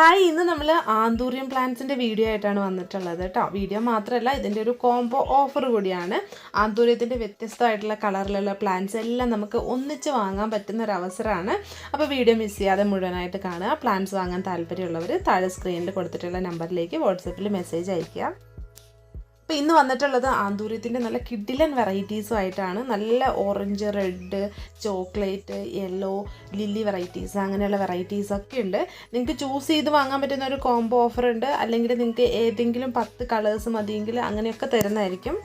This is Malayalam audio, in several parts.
ഹായ് ഇന്ന് നമ്മൾ ആന്തൂറിയം പ്ലാന്റ്സിന്റെ വീഡിയോ ആയിട്ടാണ് വന്നിട്ടുള്ളത് കേട്ടോ വീഡിയോ മാത്രമല്ല ഇതിന്റെ ഒരു കോംബോ ഓഫർ കൂടിയാണ്. ആന്തൂര്യത്തിന്റെ വ്യത്യസ്തമായിട്ടുള്ള കളറിലുള്ള പ്ലാന്റ്സ് എല്ലാം നമുക്ക് ഒന്നിച്ച് വാങ്ങാൻ പറ്റുന്ന ഒരു അവസരമാണ്. അപ്പോൾ വീഡിയോ മിസ് ചെയ്യാതെ മുഴുവനായിട്ട് കാണുക. പ്ലാന്റ്സ് വാങ്ങാൻ താല്പര്യമുള്ളവർ താഴെ സ്ക്രീനിൽ കൊടുത്തിട്ടുള്ള നമ്പറിലേക്ക് വാട്സപ്പിൽ മെസ്സേജ് അയയ്ക്കുക. അപ്പോൾ ഇന്ന് വന്നിട്ടുള്ളത് ആന്തൂര്യത്തിന്റെ നല്ല കിഡിലൻ വെറൈറ്റീസും ആയിട്ടാണ്. നല്ല orange red chocolate yellow lily varieties അങ്ങനെയുള്ള വെറൈറ്റീസ് ഒക്കെ ഉണ്ട്. നിങ്ങൾക്ക് ചൂസ് ചെയ്ത് വാങ്ങാൻ പറ്റുന്ന ഒരു കോംബോ ഓഫർ ഉണ്ട്. അല്ലെങ്കിൽ നിങ്ങൾക്ക് ഏതെങ്കിലും പത്ത് കളേഴ്സ് മതിയെങ്കിൽ അങ്ങനെയൊക്കെ തരുന്നതായിരിക്കും.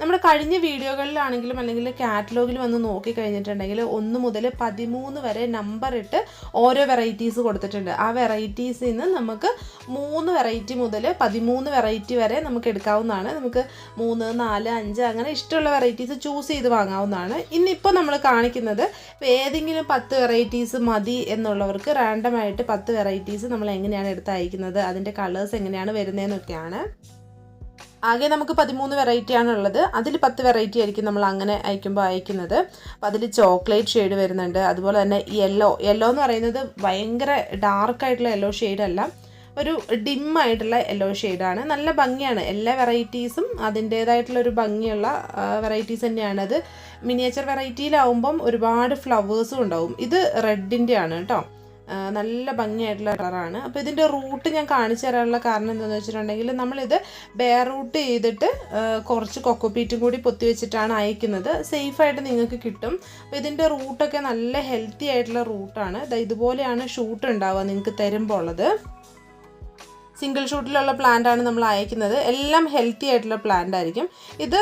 നമ്മുടെ കഴിഞ്ഞ വീഡിയോകളിലാണെങ്കിലും അല്ലെങ്കിൽ കാറ്റലോഗിൽ വന്ന് നോക്കി കഴിഞ്ഞിട്ടുണ്ടെങ്കിൽ ഒന്ന് മുതൽ പതിമൂന്ന് വരെ നമ്പർ ഇട്ട് ഓരോ വെറൈറ്റീസ് കൊടുത്തിട്ടുണ്ട്. ആ വെറൈറ്റീസിൽ നിന്ന് നമുക്ക് മൂന്ന് വെറൈറ്റി മുതൽ പതിമൂന്ന് വെറൈറ്റി വരെ നമുക്ക് എടുക്കാവുന്നതാണ്. നമുക്ക് മൂന്ന് നാല് അഞ്ച് അങ്ങനെ ഇഷ്ടമുള്ള വെറൈറ്റീസ് ചൂസ് ചെയ്ത് വാങ്ങാവുന്നതാണ്. ഇന്നിപ്പോൾ നമ്മൾ കാണിക്കുന്നത് ഏതെങ്കിലും പത്ത് വെറൈറ്റീസ് മതി എന്നുള്ളവർക്ക് റാൻഡമായിട്ട് പത്ത് വെറൈറ്റീസ് നമ്മൾ എങ്ങനെയാണ് എടുത്ത് അയക്കുന്നത് അതിന്റെ കളേഴ്സ് എങ്ങനെയാണ് വരുന്നതെന്നൊക്കെയാണ്. ആകെ നമുക്ക് പതിമൂന്ന് വെറൈറ്റിയാണ് ഉള്ളത് അതിൽ പത്ത് വെറൈറ്റി ആയിരിക്കും നമ്മൾ അങ്ങനെ അയക്കുമ്പോൾ അയക്കുന്നത്. അപ്പോൾ അതിൽ ചോക്ലേറ്റ് ഷെയ്ഡ് വരുന്നുണ്ട്. അതുപോലെ തന്നെ യെല്ലോ യെല്ലോ എന്ന് പറയുന്നത് ഭയങ്കര ഡാർക്കായിട്ടുള്ള യെല്ലോ ഷെയ്ഡല്ല ഒരു ഡിം ആയിട്ടുള്ള യെല്ലോ ഷെയ്ഡാണ് നല്ല ഭംഗിയാണ്. എല്ലാ വെറൈറ്റീസും അതിന്റേതായിട്ടുള്ള ഒരു ഭംഗിയുള്ള വെറൈറ്റീസ് തന്നെയാണത് മിനിയേച്ചർ വെറൈറ്റിയിലാവുമ്പം ഒരുപാട് ഫ്ലവേഴ്സും ഉണ്ടാവും. ഇത് റെഡിന്റെ ആണ് കേട്ടോ. നല്ല ഭംഗിയായിട്ടുള്ള കളറാണ്. അപ്പോൾ ഇതിന്റെ റൂട്ട് ഞാൻ കാണിച്ചു തരാനുള്ള കാരണം എന്താണെന്ന് വെച്ചിട്ടുണ്ടെങ്കിൽ നമ്മളിത് ബെയർ റൂട്ട് ചെയ്തിട്ട് കുറച്ച് കൊക്കോപ്പീറ്റും കൂടി പൊത്തി വെച്ചിട്ടാണ് അയക്കുന്നത്. സേഫായിട്ട് നിങ്ങൾക്ക് കിട്ടും. അപ്പോൾ ഇതിന്റെ റൂട്ടൊക്കെ നല്ല ഹെൽത്തി ആയിട്ടുള്ള റൂട്ടാണ് ഇതുപോലെയാണ് ഷൂട്ട് ഉണ്ടാവുക നിങ്ങൾക്ക് തരുമ്പോൾ ഉള്ളത്. സിംഗിൾ ഷൂട്ടിലുള്ള പ്ലാന്റ് ആണ് നമ്മൾ അയക്കുന്നത്. എല്ലാം ഹെൽത്തി ആയിട്ടുള്ള പ്ലാന്റ് ആയിരിക്കും. ഇത്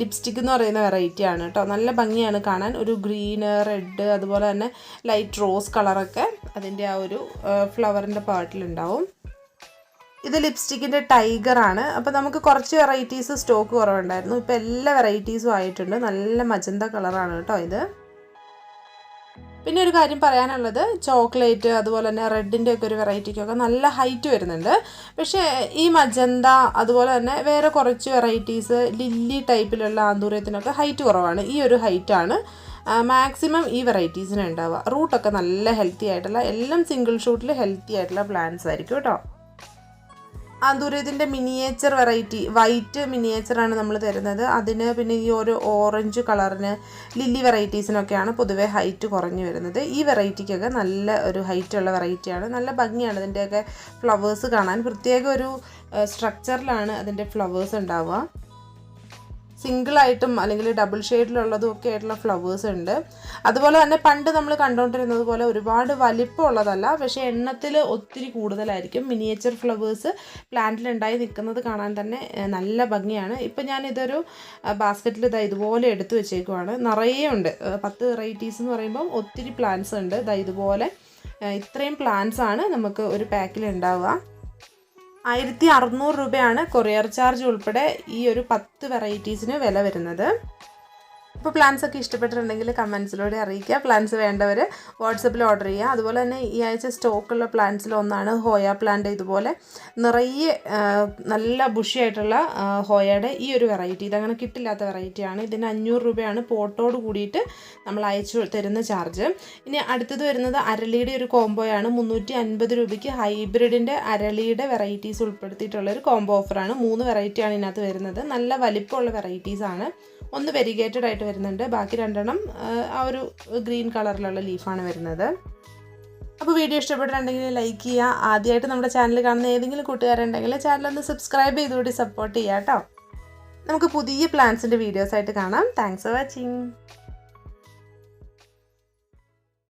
ലിപ്സ്റ്റിക് എന്ന് പറയുന്ന വെറൈറ്റി ആണ് കേട്ടോ. നല്ല ഭംഗിയാണ് കാണാൻ. ഒരു ഗ്രീന് റെഡ് അതുപോലെ തന്നെ ലൈറ്റ് റോസ് കളറൊക്കെ അതിന്റെ ആ ഒരു ഫ്ലവറിന്റെ പാർട്ടിലുണ്ടാവും ഇത് ലിപ്സ്റ്റിക്കിന്റെ ടൈഗർ ആണ് അപ്പോൾ നമുക്ക് കുറച്ച് വെറൈറ്റീസ് സ്റ്റോക്ക് കുറവുണ്ടായിരുന്നു. ഇപ്പോൾ എല്ലാ വെറൈറ്റീസും ആയിട്ടുണ്ട്. നല്ല മജന്ത കളറാണ് കേട്ടോ ഇത്. പിന്നെ ഒരു കാര്യം പറയാനുള്ളത് ചോക്ലേറ്റ് അതുപോലെ തന്നെ റെഡിന്റെ ഒക്കെ ഒരു വെറൈറ്റിക്കൊക്കെ നല്ല ഹൈറ്റ് വരുന്നുണ്ട്. പക്ഷേ ഈ മജന്ത അതുപോലെ തന്നെ വേറെ കുറച്ച് വെറൈറ്റീസ് ലില്ലി ടൈപ്പിലുള്ള ആന്തൂര്യത്തിനൊക്കെ ഹൈറ്റ് കുറവാണ്. ഈ ഒരു ഹൈറ്റാണ് മാക്സിമം ഈ വെറൈറ്റീസിന് ഉണ്ടാവുക. റൂട്ടൊക്കെ നല്ല ഹെൽത്തി ആയിട്ടുള്ള എല്ലാം സിംഗിൾ ഷൂട്ടിൽ ഹെൽത്തി ആയിട്ടുള്ള പ്ലാന്റ്സ് ആയിരിക്കും കേട്ടോ. ആന്തൂര്യത്തിന്റെ മിനിയേച്ചർ വെറൈറ്റി വൈറ്റ് മിനിയേച്ചറാണ് നമ്മൾ തരുന്നത്. അതിന് പിന്നെ ഈ ഒരു ഓറഞ്ച് കളറിന് ലില്ലി വെറൈറ്റീസിനൊക്കെയാണ് പൊതുവേ ഹൈറ്റ് കുറഞ്ഞു വരുന്നത്. ഈ വെറൈറ്റിക്കൊക്കെ നല്ല ഒരു ഹൈറ്റ് ഉള്ള വെറൈറ്റിയാണ് നല്ല ഭംഗിയാണ് ഇതിന്റെയൊക്കെ ഫ്ലവേഴ്സ് കാണാൻ. പ്രത്യേക ഒരു സ്ട്രക്ചറിലാണ് അതിന്റെ ഫ്ലവേഴ്സ് ഉണ്ടാവുക. സിംഗിളായിട്ടും അല്ലെങ്കിൽ ഡബിൾ ഷെയ്ഡിലുള്ളതും ഒക്കെ ആയിട്ടുള്ള ഫ്ലവേഴ്സ് ഉണ്ട്. അതുപോലെ തന്നെ പണ്ട് നമ്മൾ കണ്ടുകൊണ്ടിരുന്നത് പോലെ ഒരുപാട് വലിപ്പമുള്ളതല്ല. പക്ഷേ എണ്ണത്തിൽ ഒത്തിരി കൂടുതലായിരിക്കും. മിനിയേച്ചർ ഫ്ലവേഴ്സ് പ്ലാന്റിലുണ്ടായി നിൽക്കുന്നത് കാണാൻ തന്നെ നല്ല ഭംഗിയാണ്. ഇപ്പം ഞാൻ ഇതൊരു ബാസ്ക്കറ്റിൽ ഇതാ ഇതുപോലെ എടുത്തു വെച്ചേക്കുവാണ്. നിറയെ ഉണ്ട്. പത്ത് വെറൈറ്റീസ് എന്ന് പറയുമ്പം ഒത്തിരി പ്ലാന്റ്സ് ഉണ്ട്. ഇതാ ഇതുപോലെ ഇത്രയും പ്ലാന്റ്സ് ആണ് നമുക്ക് ഒരു പാക്കിൽ ഉണ്ടാവുക. ആയിരത്തി അറുന്നൂറ് രൂപയാണ് കൊറിയർ ചാർജ് ഉൾപ്പെടെ ഈ ഒരു പത്ത് വെറൈറ്റീസിന് വില വരുന്നത്. ഇപ്പോൾ പ്ലാൻസ് ഒക്കെ ഇഷ്ടപ്പെട്ടിട്ടുണ്ടെങ്കിൽ കമൻസിലൂടെ അറിയിക്കുക. പ്ലാൻസ് വേണ്ടവർ വാട്സപ്പിൽ ഓർഡർ ചെയ്യുക. അതുപോലെ തന്നെ ഈ ആഴ്ച സ്റ്റോക്കുള്ള പ്ലാന്റ്സിൽ ഹോയ പ്ലാന്റ് ഇതുപോലെ നിറയെ നല്ല ബുഷിയായിട്ടുള്ള ഹോയയുടെ ഈ ഒരു വെറൈറ്റി ഇതങ്ങനെ കിട്ടില്ലാത്ത വെറൈറ്റിയാണ് ഇതിന് അഞ്ഞൂറ് രൂപയാണ് പോട്ടോട് കൂടിയിട്ട് നമ്മൾ അയച്ചു തരുന്ന ചാർജ് ഇനി അടുത്തത് വരുന്നത് അരളിയുടെ ഒരു കോംബോയാണ് മുന്നൂറ്റി അൻപത് രൂപയ്ക്ക് ഹൈബ്രിഡിന്റെ അരളിയുടെ വെറൈറ്റീസ് ഉൾപ്പെടുത്തിയിട്ടുള്ള ഒരു കോംബോ ഓഫറാണ് മൂന്ന് വെറൈറ്റിയാണ് ഇതിനകത്ത് വരുന്നത്. നല്ല വലിപ്പമുള്ള വെറൈറ്റീസാണ് ഒന്ന് വെരിഗേറ്റഡ് ആയിട്ട് വരുന്നുണ്ട്. ബാക്കി രണ്ടെണ്ണം ആ ഒരു ഗ്രീൻ കളറിലുള്ള ലീഫാണ് വരുന്നത്. അപ്പോൾ വീഡിയോ ഇഷ്ടപ്പെട്ടിട്ടുണ്ടെങ്കിൽ ലൈക്ക് ചെയ്യുക. ആദ്യമായിട്ട് നമ്മുടെ ചാനൽ കാണുന്ന ഏതെങ്കിലും കൂട്ടുകാരുണ്ടെങ്കിൽ ചാനലൊന്ന് സബ്സ്ക്രൈബ് ചെയ്തുകൂടി സപ്പോർട്ട് ചെയ്യാം കേട്ടോ. നമുക്ക് പുതിയ പ്ലാൻസിന്റെ വീഡിയോസായിട്ട് കാണാം. Thanks for watching